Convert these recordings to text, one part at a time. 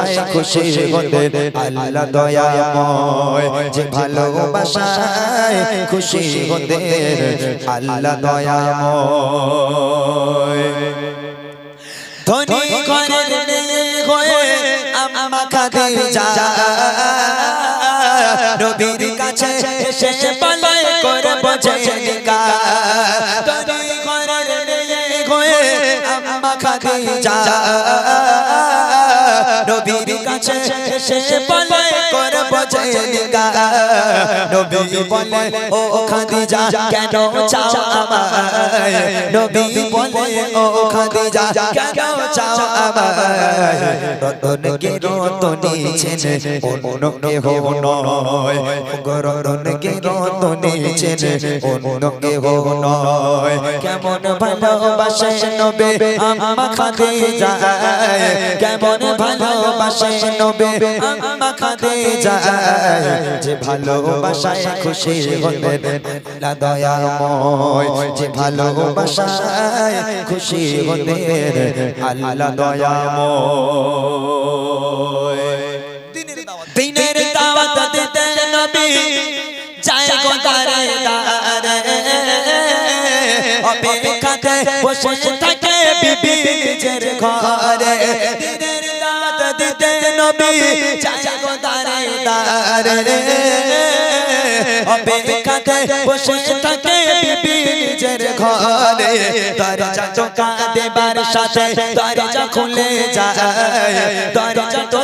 ভালোবাসায় খুশি হতে আল্লাহ দয়াময়। যে ভালোবাসায় খুশি হতে আল্লাহ দয়াময়। ধনী মেয়ে হয়ে আম্মা খাদিজা। নবীর কাছে এসে পালায় করব জয়নিকা ধনী ঘরের মেয়ে হয়ে আম্মা খাদিজা। নবীর কাছে সে বলে করব জয়নিকা নবী বলে ও খাদিজা কেন চাও আমায় নবী বলে ও খাদিজা কেন চাও আমায় রতন কে রতনী ছেনে অন্য কেহ নয় রতন কে রতনী ছেনে অন্য কেহ নয় কেমন ভালোবাসে নবে আম্মা খাদিজা কেমন ভালোবাসে নবে আম্মা খাদিজা যে ভালোবাসায় খুশি হতে আল্লাহ দয়াময় যে ভালোবাসায় খুশি হতে আল্লাহ দয়াময়। দিনের দাওয়াত দিতে নবী যায় গো দারে। দারে অপেক্ষাতে বসে থাকে বিবি নিজের ঘরে। দিনের নবী চাচা দারে দারে অপেক্ষাতে বসে থাকে বিবি নিজের ঘরে। দরজা চোকা দেবার সাথে দরজা খুলে যায়। দরজা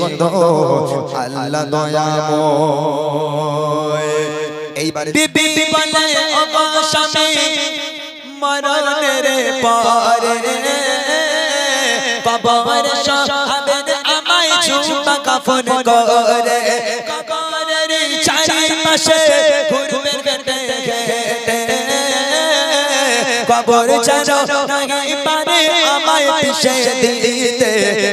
হতো আল্লাহ দয়াময়। এইবারে বিবি বলে ও স্বামী মরণের পরে কবর সহাবেন আমায় ঝুমা কাফন করে। কবরের চারি ঘুরবে কেটে কেটে। কবর যেন নাই পারে পিছে দিতে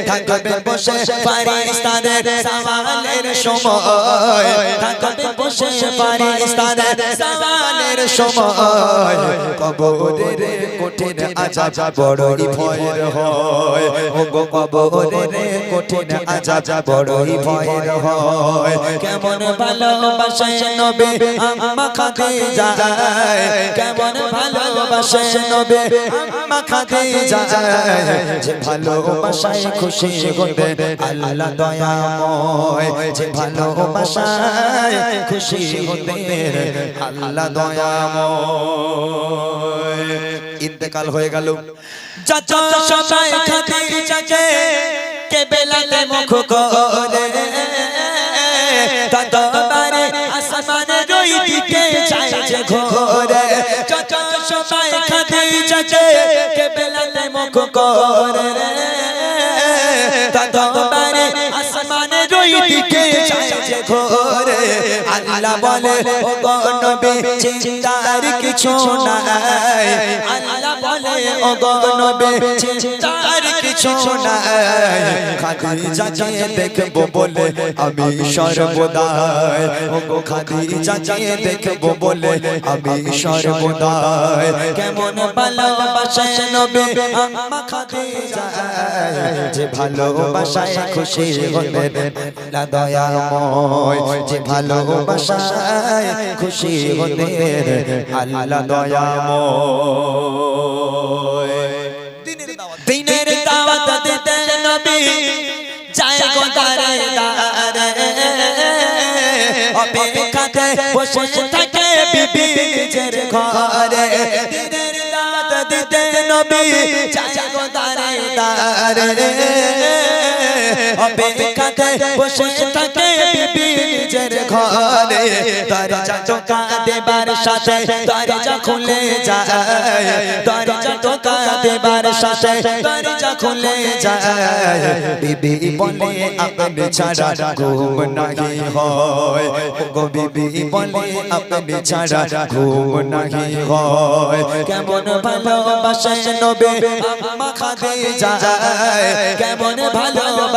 থাকবে, বসে পারিস্তানের সওয়ালের সময়। থাকবে, বসে পারিস্তানের সওয়ালের সময়। কবরের কঠিন আজাব বড়ই ভয়ের হয়। ও গো কবরের কঠিন আজাব বড়ই ভয়ের হয়। কেমন ভালোবাসে নবে আম্মা খাদিজা কেমন ভালোবাসে নবে, আম্মা খাদিজা। যে ভালোবাসায় খুশি আল্লাহ দয়াময়। যে ভালোবাসায় খুশি আল্লাহ দয়াময়। ইন্তেকাল হয়ে গেল। যত সবাই কে বেলাতে মুখ খাদিজাকে কে বেলাতে মুখ করে? দিকে যায় যে ঘোরে। আল্লাহ বলে, ও নবী, চিন্তার কিছু নাই। আল্লাহ বলে, ও নবী, চিন্তার কিছু নাই। খাদিজা খাদিজাকে দেখব বলে, আমি সর্বদাই। ও গো খাদিজা খাদিজাকে দেখব বলে, আমি সর্বদাই। কেমন ভালোবাসে নবী, আম্মা খাদিজা। যে ভালোবাসায় খুশি হতে লা দয়াময় যে ভালোবাসায় খুশি হতে আল্লাহ দয়াময়। দিনের দাওয়াত দিতে নবী যায় গো দারে দারে অপেক্ষাতে বসে থাকে বিবি নিজের ঘরে। দিনের রাত দিতে নবী চায় গো দারে দারে অপেক্ষাতে বসে থাকে বিবি নিজের ঘরে। দরজা টোকা দেবার সাথে দরজা খুলে যায়। দরজা টোকা দেবার সাথে দরজা খুলে যায়। বিবি বলে, আপনি ছাড়া ঘুম নাহি হয়। গো বিবি বলে, আপনি ছাড়া ঘুম নাহি হয়। কেমন ভালোবাসে নবে, আম্মা খাদে যায় কেমন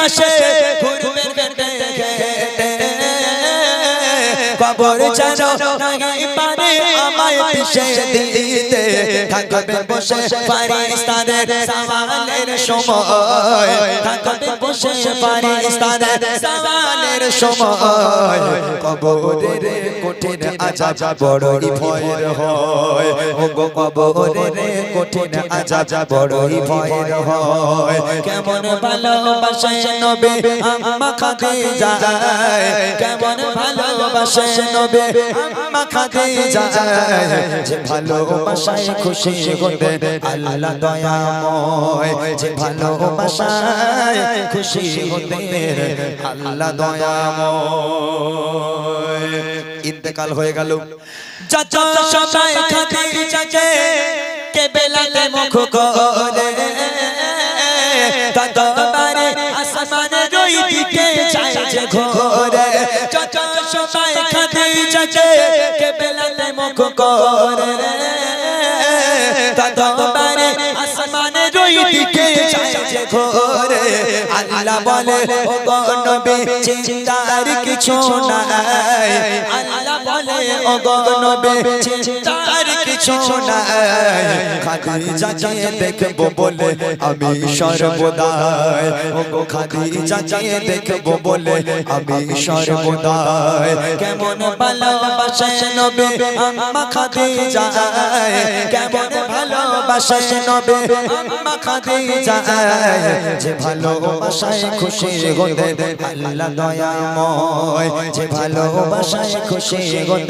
পাশে কবর যেন নাই পারে আমায় পিছে দিতে। থাকবে বসে পারিস্তানে সওয়ালের সময়। থাকবে বসে পারিস্তানে সওয়ালের সময়। কবরের কঠিন আজাব বড়ই ভয়ের হয়। ও গো কবরের কঠিন আজাব বড়ই ভয়ের হয়। কেমন ভালোবাসে নবে? আম্মা খাদে যায় কেমন ভালোবাসে নবে? আম্মা খাদে যায় যে ভালোবাসায় খুশি হতে আল্লাহ দয়াময়। যে ভালোবাসায় খুশি হতে আল্লাহ দয়াময়। ইন্তেকাল হয়ে গেল। আল্লাহ বলে ও নবী চিন্তার কিছু নাই। আল্লাহ নবী, চিন্তার কিছু নাই। খাদিজাকে দেখব বলে আমি সর্বদাই। ও খাদিজাকে দেখব বলে আমি সর্বদাই। কেমন ভালোবাসে নবী, আম্মা খাদিজা কেমন ভালোবাসে নবী, আম্মা খাদিজা যে ভালোবাসায় খুশি হতে আল্লাহ দয়াময়। যে ভালোবাসায় খুশি হতে